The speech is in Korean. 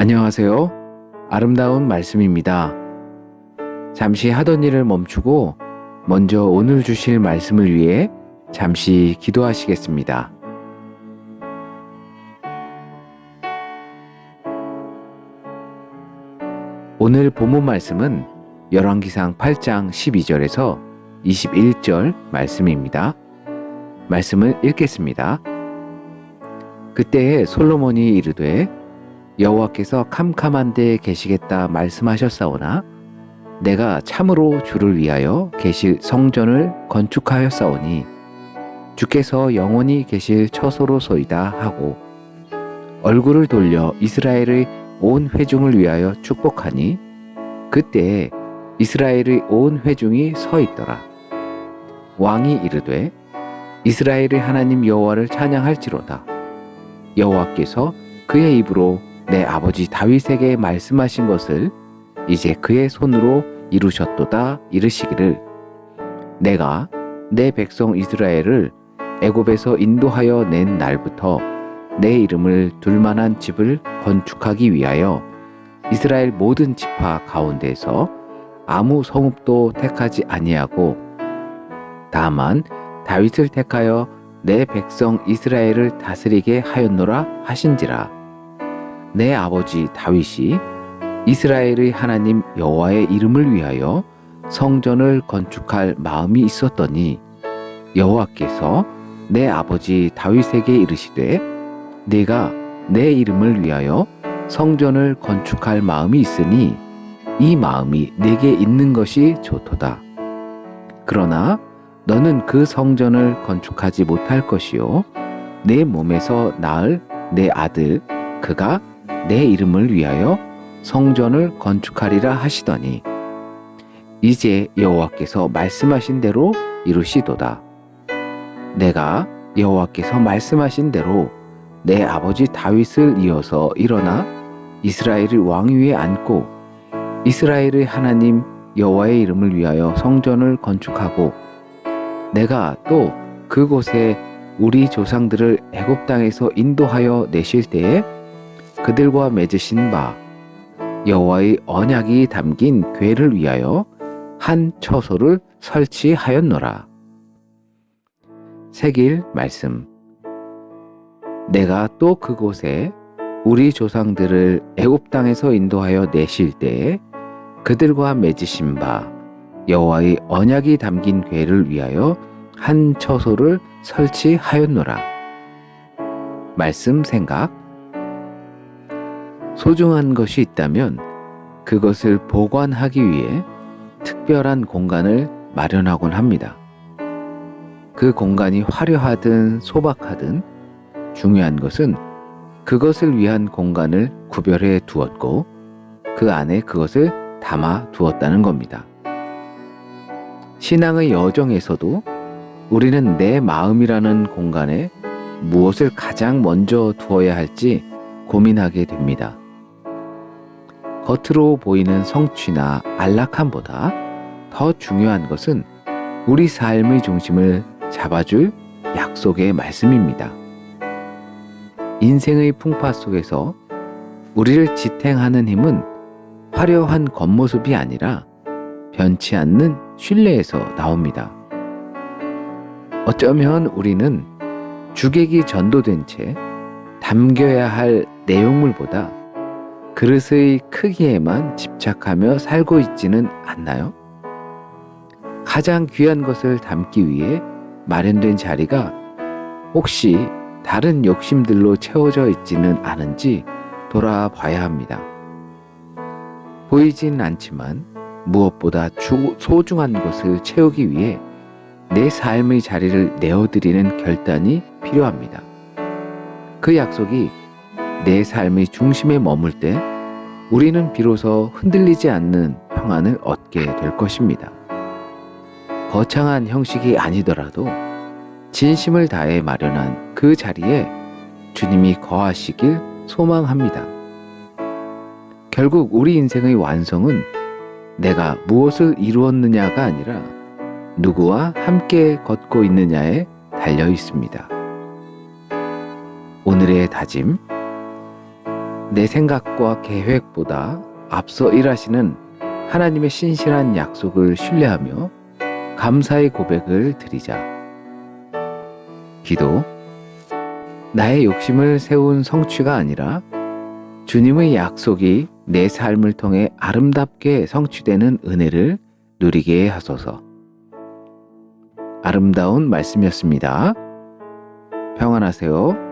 안녕하세요. 아름다운 말씀입니다. 잠시 하던 일을 멈추고 먼저 오늘 주실 말씀을 위해 잠시 기도하시겠습니다. 오늘 본문 말씀은 열왕기상 8장 12절에서 21절 말씀입니다. 말씀을 읽겠습니다. 그때에 솔로몬이 이르되 여호와께서 캄캄한 데에 계시겠다 말씀하셨사오나 내가 참으로 주를 위하여 계실 성전을 건축하였사오니 주께서 영원히 계실 처소로소이다 하고 얼굴을 돌려 이스라엘의 온 회중을 위하여 축복하니 그때에 이스라엘의 온 회중이 서 있더라. 왕이 이르되 이스라엘의 하나님 여호와를 찬양할지로다. 여호와께서 그의 입으로 내 아버지 다윗에게 말씀하신 것을 이제 그의 손으로 이루셨도다 이르시기를. 내가 내 백성 이스라엘을 애굽에서 인도하여 낸 날부터 내 이름을 둘 만한 집을 건축하기 위하여 이스라엘 모든 지파 가운데서 아무 성읍도 택하지 아니하고 다만 다윗을 택하여 내 백성 이스라엘을 다스리게 하였노라 하신지라. 내 아버지 다윗이 이스라엘의 하나님 여호와의 이름을 위하여 성전을 건축할 마음이 있었더니 여호와께서 내 아버지 다윗에게 이르시되 내가 내 이름을 위하여 성전을 건축할 마음이 있으니 이 마음이 내게 있는 것이 좋도다. 그러나 너는 그 성전을 건축하지 못할 것이요 내 몸에서 낳을 내 아들 그가 내 이름을 위하여 성전을 건축하리라 하시더니 이제 여호와께서 말씀하신 대로 이루시도다. 내가 여호와께서 말씀하신 대로 내 아버지 다윗을 이어서 일어나 이스라엘의 왕위에 앉고 이스라엘의 하나님 여호와의 이름을 위하여 성전을 건축하고 내가 또 그곳에 우리 조상들을 애굽 땅에서 인도하여 내실 때에 그들과 맺으신 바 여호와의 언약이 담긴 궤를 위하여 한 처소를 설치하였노라. 세길 말씀. 내가 또 그곳에 우리 조상들을 애굽 땅에서 인도하여 내실 때에 그들과 맺으신 바 여호와의 언약이 담긴 궤를 위하여 한 처소를 설치하였노라. 말씀 생각. 소중한 것이 있다면 그것을 보관하기 위해 특별한 공간을 마련하곤 합니다. 그 공간이 화려하든 소박하든 중요한 것은 그것을 위한 공간을 구별해 두었고 그 안에 그것을 담아 두었다는 겁니다. 신앙의 여정에서도 우리는 내 마음이라는 공간에 무엇을 가장 먼저 두어야 할지 고민하게 됩니다. 겉으로 보이는 성취나 안락함보다 더 중요한 것은 우리 삶의 중심을 잡아줄 약속의 말씀입니다. 인생의 풍파 속에서 우리를 지탱하는 힘은 화려한 겉모습이 아니라 변치 않는 신뢰에서 나옵니다. 어쩌면 우리는 주객이 전도된 채 담겨야 할 내용물보다 그릇의 크기에만 집착하며 살고 있지는 않나요? 가장 귀한 것을 담기 위해 마련된 자리가 혹시 다른 욕심들로 채워져 있지는 않은지 돌아봐야 합니다. 보이진 않지만 무엇보다 주, 소중한 것을 채우기 위해 내 삶의 자리를 내어드리는 결단이 필요합니다. 그 약속이 내 삶의 중심에 머물 때 우리는 비로소 흔들리지 않는 평안을 얻게 될 것입니다. 거창한 형식이 아니더라도 진심을 다해 마련한 그 자리에 주님이 거하시길 소망합니다. 결국 우리 인생의 완성은 내가 무엇을 이루었느냐가 아니라 누구와 함께 걷고 있느냐에 달려 있습니다. 오늘의 다짐. 내 생각과 계획보다 앞서 일하시는 하나님의 신실한 약속을 신뢰하며 감사의 고백을 드리자. 기도. 나의 욕심을 세운 성취가 아니라 주님의 약속이 내 삶을 통해 아름답게 성취되는 은혜를 누리게 하소서. 아름다운 말씀이었습니다. 평안하세요.